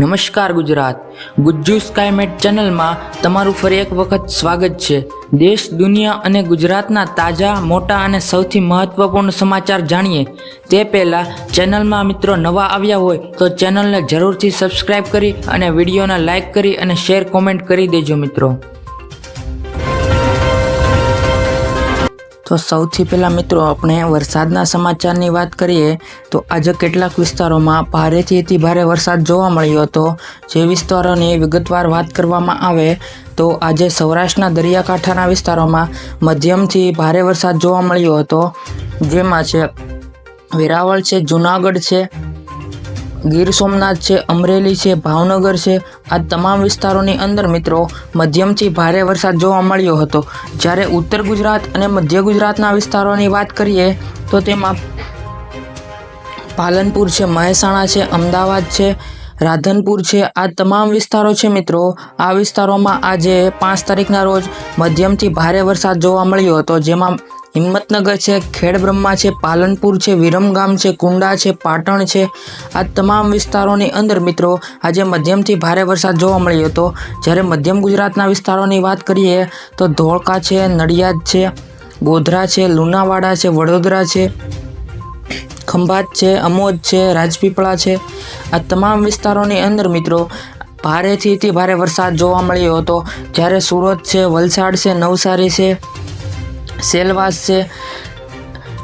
નમસ્કાર ગુજરાત. ગુજ્જુ સ્કાયમેટ ચેનલમાં તમારું ફરી એક વખત સ્વાગત છે. દેશ, દુનિયા અને ગુજરાતના તાજા, મોટા અને સૌથી મહત્વપૂર્ણ સમાચાર જાણીએ. તે પહેલાં ચેનલમાં મિત્રો નવા આવ્યા હોય તો ચેનલને જરૂરથી સબસ્ક્રાઈબ કરી અને વિડીયોને લાઇક કરી અને શેર કોમેન્ટ કરી દેજો મિત્રો. તો સૌથી પહેલાં મિત્રો આપણે વરસાદના સમાચારની વાત કરીએ, તો આજે કેટલાક વિસ્તારોમાં ભારેથી અતિ ભારે વરસાદ જોવા મળ્યો હતો. જે વિસ્તારોની વિગતવાર વાત કરવામાં આવે, તો આજે સૌરાષ્ટ્રના દરિયાકાંઠાના વિસ્તારોમાં મધ્યમથી ભારે વરસાદ જોવા મળ્યો હતો. જેમાં છે, વેરાવળ છે, જુનાગઢ છે ગીર સોમનાથ છે, અમરેલી છે, ભાવનગર છે. આ તમામ વિસ્તારોની અંદર મિત્રો મધ્યમથી ભારે વરસાદ જોવા મળ્યો હતો. જ્યારે ઉત્તર ગુજરાત અને મધ્ય ગુજરાતના વિસ્તારોની વાત કરીએ તો તેમાં પાલનપુર છે, મહેસાણા છે, અમદાવાદ છે, રાધનપુર છે. આ તમામ વિસ્તારો છે મિત્રો, આ વિસ્તારોમાં આજે પાંચ તારીખના રોજ મધ્યમથી ભારે વરસાદ જોવા મળ્યો હતો. જેમાં હિંમતનગર છે ખેડબ્રહ્મા છે, પાલનપુર છે વિરમગામ છે, કુંડા છે, પાટણ છે. આ તમામ વિસ્તારોની અંદર મિત્રો, આજે મધ્યમથી ભારે વરસાદ જોવા મળ્યો હતો. જ્યારે મધ્યમ ગુજરાતના વિસ્તારોની વાત કરીએ, તો ધોળકા છે, નડિયાદ છે, ગોધરા છે, લુણાવાડા છે, વડોદરા છે, ખંભાત છે, અમોદ છે, રાજપીપળા છે. આ તમામ વિસ્તારોની અંદર મિત્રો, ભારેથી ભારે વરસાદ જોવા મળ્યો હતો. જ્યારે સુરત છે, વલસાડ છે, નવસારી છે સેલવાસ છે,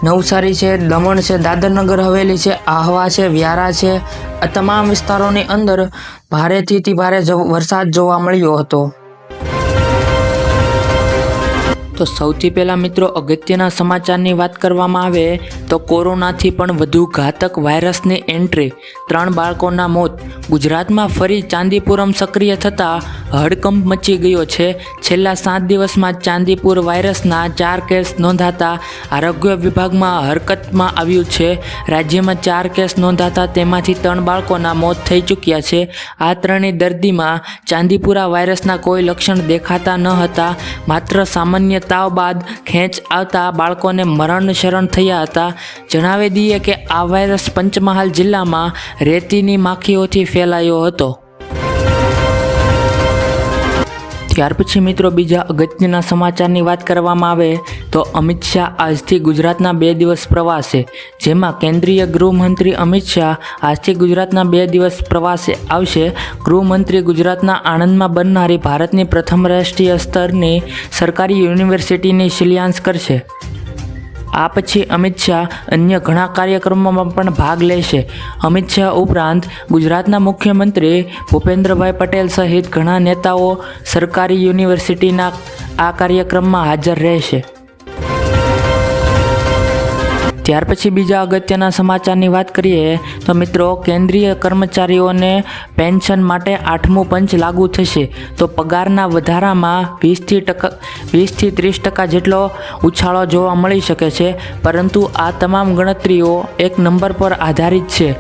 નવસારી છે, દમણ છે, દાદરનગર હવેલી છે, આહવા છે, વ્યારા છે, આ તમામ વિસ્તારોની અંદર ભારેથી ભારે વરસાદ જોવા મળ્યો હતો. તો સૌથી પહેલાં મિત્રો અગત્યના સમાચારની વાત કરવામાં આવે તો કોરોનાથી પણ વધુ ઘાતક વાયરસની એન્ટ્રી. ત્રણ બાળકોના મોત. ગુજરાતમાં ફરી ચાંદીપુરમ સક્રિય થતાં હડકંપ મચી ગયો છે. છેલ્લા સાત દિવસમાં ચાંદીપુર વાયરસના ચાર કેસ નોંધાતા આરોગ્ય વિભાગમાં હરકતમાં આવ્યું છે. રાજ્યમાં ચાર કેસ નોંધાતા તેમાંથી ત્રણ બાળકોના મોત થઈ ચૂક્યા છે. આ ત્રણેય દર્દીમાં ચાંદીપુરા વાયરસના કોઈ લક્ષણ દેખાતા ન હતા. માત્ર સામાન્ય તાવ બાદ ખેંચ આવતા બાળકોને મરણ શરણ થયા હતા. જણાવી દઈએ કે આ વાયરસ પંચમહાલ જિલ્લામાં રેતીની માખીઓથી ફેલાયો હતો. ત્યાર પછી મિત્રો બીજા અગત્યના સમાચારની વાત કરવામાં આવે તો અમિત શાહ આજથી ગુજરાતના બે દિવસ પ્રવાસે, જેમાં કેન્દ્રીય ગૃહમંત્રી અમિત શાહ આજથી ગુજરાતના બે દિવસ પ્રવાસે આવશે. ગૃહમંત્રી ગુજરાતના આણંદમાં બનનારી ભારતની પ્રથમ રાષ્ટ્રીય સ્તરની સરકારી યુનિવર્સિટીની શિલાન્યાસ કરશે. આ પછી અમિત શાહ અન્ય ઘણા કાર્યક્રમોમાં પણ ભાગ લેશે. અમિત શાહ ઉપરાંત ગુજરાતના મુખ્યમંત્રી ભૂપેન્દ્રભાઈ પટેલ સહિત ઘણા નેતાઓ સરકારી યુનિવર્સિટીના આ કાર્યક્રમમાં હાજર રહેશે. ત્યાર પછી બીજા અગત્યના સમાચારની વાત કરીએ, તો મિત્રો કેન્દ્રીય કર્મચારીઓને પેન્શન માટે આઠમું પંચ લાગુ થશે. તો પગારના વધારામાં વીસથી ટકા, વીસથી ત્રીસ ટકા જેટલો ઉછાળો જોવા મળી શકે છે, પરંતુ આ તમામ ગણતરીઓ એક નંબર પર આધારિત છે.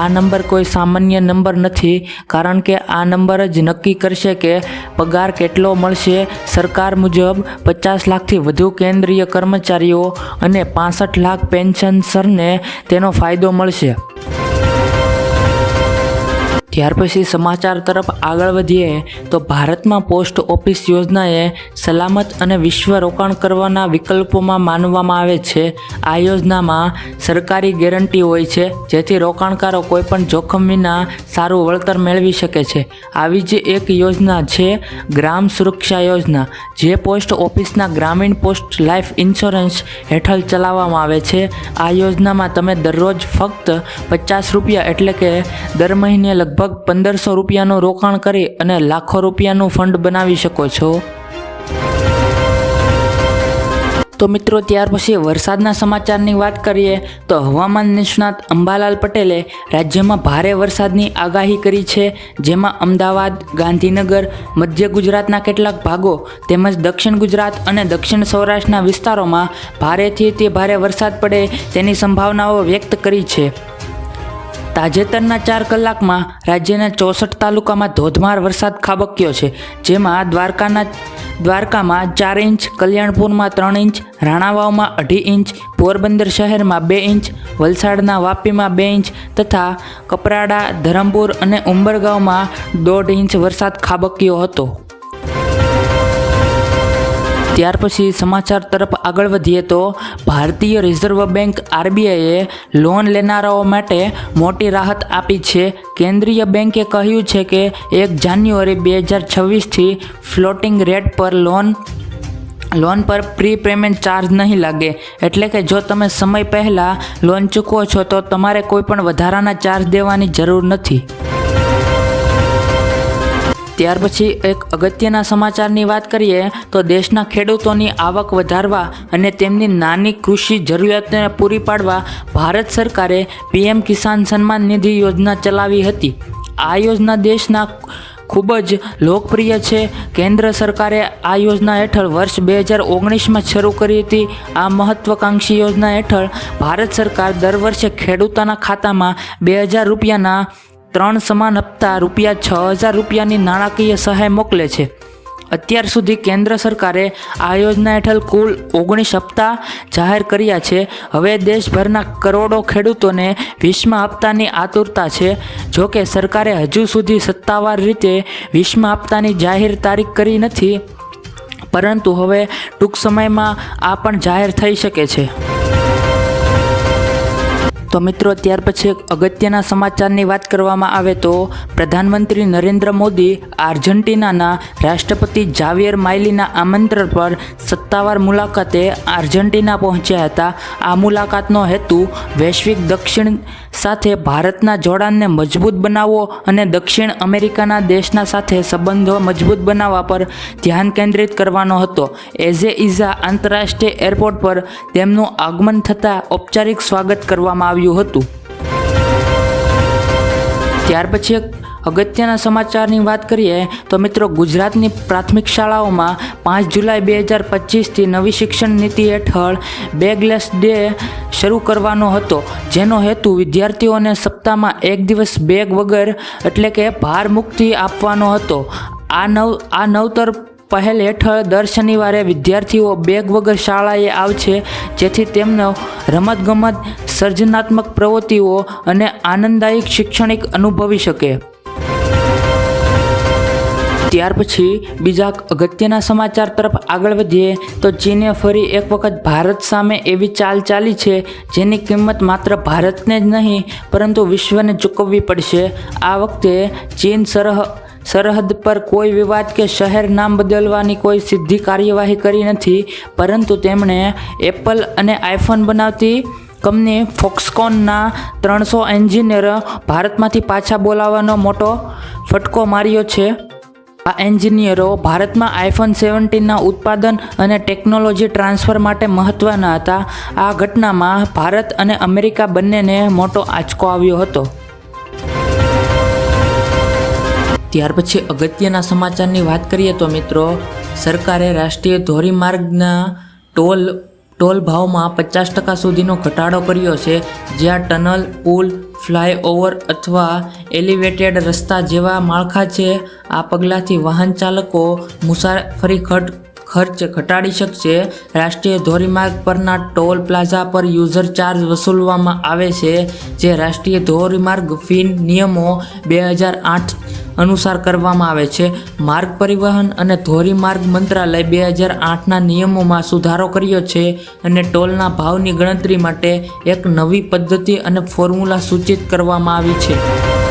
આ નંબર કોઈ સામાન્ય નંબર નથી, કારણ કે આ નંબર જ નક્કી કરશે કે પગાર કેટલો મળશે. સરકાર મુજબ પચાસ લાખથી વધુ કેન્દ્રીય કર્મચારીઓ અને પાસઠ લાખ પેન્શનસરને તેનો ફાયદો મળશે. ત્યાર પછી સમાચાર તરફ આગળ વધીએ, તો ભારતમાં પોસ્ટ ઓફિસ યોજનાએ સલામત અને વિશ્વ રોકાણ કરવાના વિકલ્પોમાં માનવામાં આવે છે. આ યોજનામાં સરકારી ગેરંટી હોય છે, જેથી રોકાણકારો કોઈપણ જોખમ વિના સારું વળતર મેળવી શકે છે. આવી જ એક યોજના છે, ગ્રામ સુરક્ષા યોજના, જે પોસ્ટ ઓફિસના ગ્રામીણ પોસ્ટ લાઈફ ઇન્સ્યોરન્સ હેઠળ ચલાવવામાં આવે છે. આ યોજનામાં તમે દરરોજ ફક્ત પચાસ રૂપિયા એટલે કે દર મહિને લગભગ પંદરસો રૂપિયાનું રોકાણ કરી અને લાખો રૂપિયાનું ફંડ બનાવી શકો છો. તો મિત્રો, ત્યાર પછી વરસાદના સમાચારની વાત કરીએ, તો હવામાન નિષ્ણાત અંબાલાલ પટેલે રાજ્યમાં ભારે વરસાદની આગાહી કરી છે, જેમાં અમદાવાદ, ગાંધીનગર, મધ્ય ગુજરાતના કેટલાક ભાગો તેમજ દક્ષિણ ગુજરાત અને દક્ષિણ સૌરાષ્ટ્રના વિસ્તારોમાં ભારેથી તે ભારે વરસાદ પડે તેની સંભાવનાઓ વ્યક્ત કરી છે. તાજેતરના ચાર કલાકમાં રાજ્યના ચોસઠ તાલુકામાં ધોધમાર વરસાદ ખાબક્યો છે, જેમાં દ્વારકાના દ્વારકામાં ચાર ઇંચ, કલ્યાણપુરમાં ત્રણ ઇંચ, રાણાવાવમાં અઢી ઇંચ, પોરબંદર શહેરમાં બે ઇંચ, વલસાડના વાપીમાં બે ઇંચ તથા કપરાડા, ધરમપુર અને ઉંબરગાંવમાં દોઢ ઇંચ વરસાદ ખાબક્યો હતો. ત્યાર પછી સમાચાર તરફ આગળ વધીએ તો ભારતીય રિઝર્વ બેંક આરબીઆઈએ લોન લેનારાઓ માટે મોટી રાહત આપી છે. કેન્દ્રીય બેંકે કહ્યું છે કે એક જાન્યુઆરી બે હજાર છવ્વીસથી ફ્લોટિંગ રેટ પર લોન લોન પર પ્રી પેમેન્ટ ચાર્જ નહીં લાગે. એટલે કે જો તમે સમય પહેલાં લોન ચૂકવો છો તો તમારે કોઈ પણ વધારાના ચાર્જ દેવાની જરૂર નથી. ત્યાર પછી એક અગત્યના સમાચારની વાત કરીએ, તો દેશના ખેડૂતોની આવક વધારવા અને તેમની નાની કૃષિ જરૂરિયાતને પૂરી પાડવા ભારત સરકારે પીએમ કિસાન સન્માન નિધિ યોજના ચલાવી હતી. આ યોજના દેશના ખૂબ જ લોકપ્રિય છે. કેન્દ્ર સરકારે આ યોજના હેઠળ વર્ષ બે હજાર ઓગણીસમાં શરૂ કરી હતી. આ મહત્વાકાંક્ષી યોજના હેઠળ ભારત સરકાર દર વર્ષે ખેડૂતોના ખાતામાં બે હજાર રૂપિયાના ત્રણ સમાન હપ્તા રૂપિયા છ હજાર રૂપિયાની નાણાકીય સહાય મોકલે છે. અત્યાર સુધી કેન્દ્ર સરકારે આ યોજના હેઠળ કુલ ઓગણીસ હપ્તા જાહેર કર્યા છે. હવે દેશભરના કરોડો ખેડૂતોને વીસમા હપ્તાની આતુરતા છે. જો કે સરકારે હજુ સુધી સત્તાવાર રીતે વીસમા હપ્તાની જાહેર તારીખ કરી નથી. પરંતુ હવે ટૂંક સમયમાં આ પણ જાહેર થઈ શકે છે. તો મિત્રો, ત્યાર પછી અગત્યના સમાચારની વાત કરવામાં આવે તો પ્રધાનમંત્રી નરેન્દ્ર મોદી આર્જેન્ટિનાના રાષ્ટ્રપતિ જાવિયર માઇલીના આમંત્રણ પર સત્તાવાર મુલાકાતે આર્જેન્ટિના પહોંચ્યા હતા. આ મુલાકાતનો હેતુ વૈશ્વિક દક્ષિણ સાથે ભારતના જોડાણને મજબૂત બનાવવો અને દક્ષિણ અમેરિકાના દેશના સાથે સંબંધો મજબૂત બનાવવા પર ધ્યાન કેન્દ્રિત કરવાનો હતો. એઝે ઇઝા આંતરરાષ્ટ્રીય એરપોર્ટ પર તેમનું આગમન થતાં ઔપચારિક સ્વાગત કરવામાં આવ્યું હતું. ત્યાર પછી અગત્યના સમાચારની વાત કરીએ તો મિત્રો ગુજરાતની પ્રાથમિક શાળાઓમાં પાંચ જુલાઈ બે હજાર પચીસથી નવી શિક્ષણ નીતિ હેઠળ બેગલેસ ડે શરૂ કરવાનો હતો. જેનો હેતુ વિદ્યાર્થીઓને સપ્તાહમાં એક દિવસ બેગ વગર એટલે કે ભાર મુક્તિ આપવાનો હતો. આ નવ, આ નવતર પહેલ હેઠળ દર શનિવારે વિદ્યાર્થીઓ બેગ વગર શાળાએ આવશે, જેથી તેમનો રમતગમત, સર્જનાત્મક પ્રવૃત્તિઓ અને આનંદદાયક શૈક્ષણિક અનુભવી શકે. ત્યાર પછી બીજા અગત્યના સમાચાર તરફ આગળ વધીએ, તો ચીને ફરી એક વખત ભારત સામે એવી ચાલ ચાલી છે, જેની કિંમત માત્ર ભારતને જ નહીં, પરંતુ વિશ્વને ચૂકવવી પડશે. આ વખતે ચીન સરહ સરહદ પર કોઈ વિવાદ કે શહેર નામ બદલવાની કોઈ સીધી કાર્યવાહી કરી નથી, પરંતુ તેમણે એપલ અને આઈફોન બનાવતી કંપની ફોક્સકોનના ત્રણસો એન્જિનિયર ભારતમાંથી પાછા બોલાવવાનો મોટો ફટકો માર્યો છે. આ એન્જિનિયરો ભારતમાં આઈફોન સેવન્ટીનના ઉત્પાદન અને ટેકનોલોજી ટ્રાન્સફર માટે મહત્ત્વના હતા. આ ઘટનામાં ભારત અને અમેરિકા બંનેને મોટો આંચકો આવ્યો હતો. ત્યાર પછી અગત્યના સમાચારની વાત કરીએ તો મિત્રો, સરકારે રાષ્ટ્રીય ધોરીમાર્ગના ટોલ ટોલ ભાવમાં પચાસ ટકા સુધીનો ઘટાડો કર્યો છે, જ્યાં ટનલ, પુલ, ફ્લાયઓવર અથવા એલિવેટેડ રસ્તા જેવા માળખા છે. આ પગલાંથી વાહન ચાલકો મુસાફરી ખર્ચ ખર્ચ ઘટાડી શકશે. રાષ્ટ્રીય ધોરીમાર્ગ પરના ટોલ પ્લાઝા પર યુઝર ચાર્જ વસૂલવામાં આવે છે, જે રાષ્ટ્રીય ધોરીમાર્ગ ફી નિયમો બે હજાર આઠ અનુસાર કરવામાં આવે છે. માર્ગ પરિવહન અને ધોરીમાર્ગ મંત્રાલય બે હજાર આઠના નિયમોમાં સુધારો કર્યો છે અને ટોલના ભાવની ગણતરી માટે એક નવી પદ્ધતિ અને ફોર્મ્યુલા સૂચિત કરવામાં આવી છે.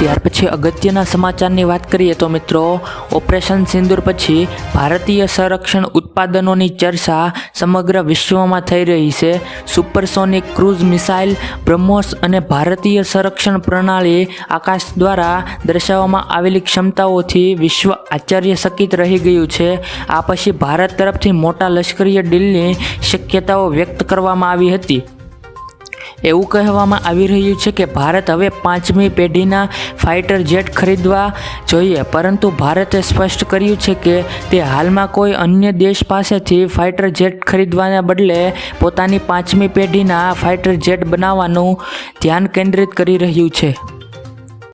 ત્યાર પછી અગત્યના સમાચારની વાત કરીએ તો મિત્રો, ઓપરેશન સિંદૂર પછી ભારતીય સંરક્ષણ ઉત્પાદનોની ચર્ચા સમગ્ર વિશ્વમાં થઈ રહી છે. સુપરસોનિક ક્રૂઝ મિસાઇલ, બ્રહ્મોસ અને ભારતીય સંરક્ષણ પ્રણાલી આકાશ દ્વારા દર્શાવવામાં આવેલી ક્ષમતાઓથી વિશ્વ આશ્ચર્યચકિત રહી ગયું છે. આ પછી ભારત તરફથી મોટા લશ્કરીય ડીલની શક્યતાઓ વ્યક્ત કરવામાં આવી હતી. એવું કહેવામાં આવી રહ્યું છે કે ભારત હવે પાંચમી પેઢીના ફાઇટર જેટ ખરીદવા જોઈએ, પરંતુ ભારતે સ્પષ્ટ કર્યું છે કે તે હાલમાં કોઈ અન્ય દેશ પાસેથી ફાઇટર જેટ ખરીદવાના બદલે પોતાની પાંચમી પેઢીના ફાઇટર જેટ બનાવવાનું ધ્યાન કેન્દ્રિત કરી રહ્યું છે.